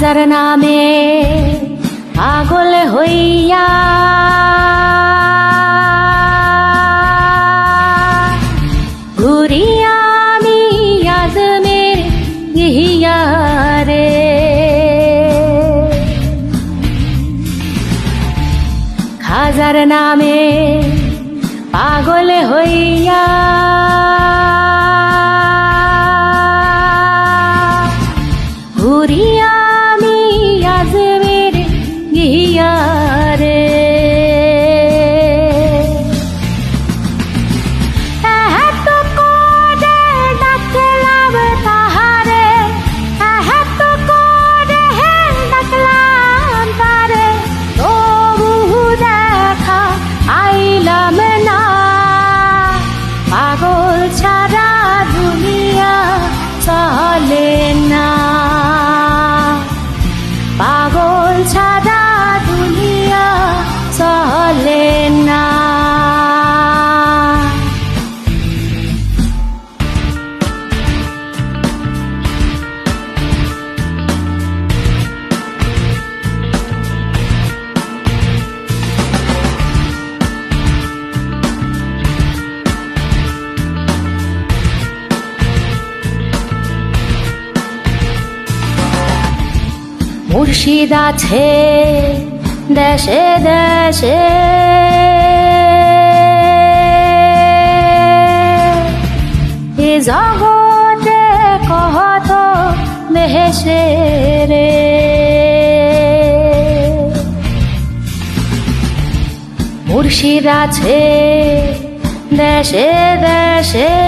হাজার নামে পাগল হইয়া। নামে পাগল হইয়া মুর্শিদ আছে দেশে দেশে। এ জগতে কহত মেহেশে রে মুর্শিদ আছে দেশে দেশে।